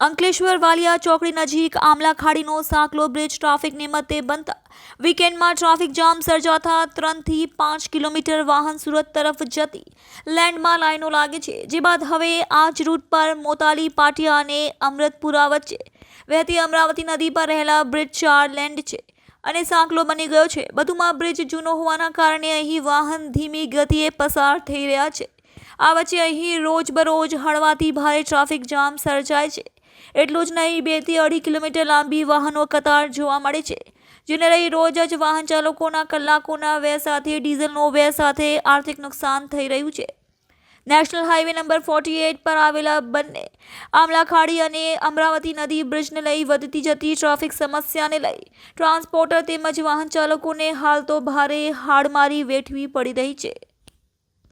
અંકલેશ્વર વાલિયા ચોકડી નજીક આમલા ખાડીનો સાંકલો બ્રિજ ટ્રાફિક નિમત્તે બનતા વીકેન્ડમાં ટ્રાફિક જામ સર્જાતા ત્રણથી પાંચ કિલોમીટર વાહન સુરત તરફ જતી. લેન્ડમાં લાઈનો લાગે છે, જે બાદ હવે આ જ રૂટ પર મોતાલી, પાટિયા અને અમૃતપુરા વચ્ચે. વહેતી અમરાવતી નદી પર રહેલા બ્રિજ ચાર લેન્ડ છે અને સાંકલો બની ગયો છે. વધુમાં બ્રિજ જૂનો હોવાના કારણે અહીં વાહન ધીમી ગતિએ પસાર થઈ રહ્યા છે. આ વચ્ચે અહીં રોજબરોજ હળવાથી ભારે ટ્રાફિક જામ સર્જાય છે. એટલું જ નહીં, બેથી અઢી કિલોમીટર લાંબી વાહનો કતાર જોવા મળે છે, જેને લઈ રોજ જ વાહન ચાલકોના કલાકોના વ્યય સાથે, ડીઝલનો વ્યય સાથે આર્થિક નુકસાન થઈ રહ્યું છે. National highway number forty eight પર આવેલા બંને આમલા ખાડી અને અમરાવતી નદી બ્રિજને લઈ વધતી જતી ટ્રાફિક સમસ્યાને લઈ ટ્રાન્સપોર્ટર તેમજ વાહન ચાલકોને હાલ તો ભારે હાડમારી વેઠવી પડી રહી છે.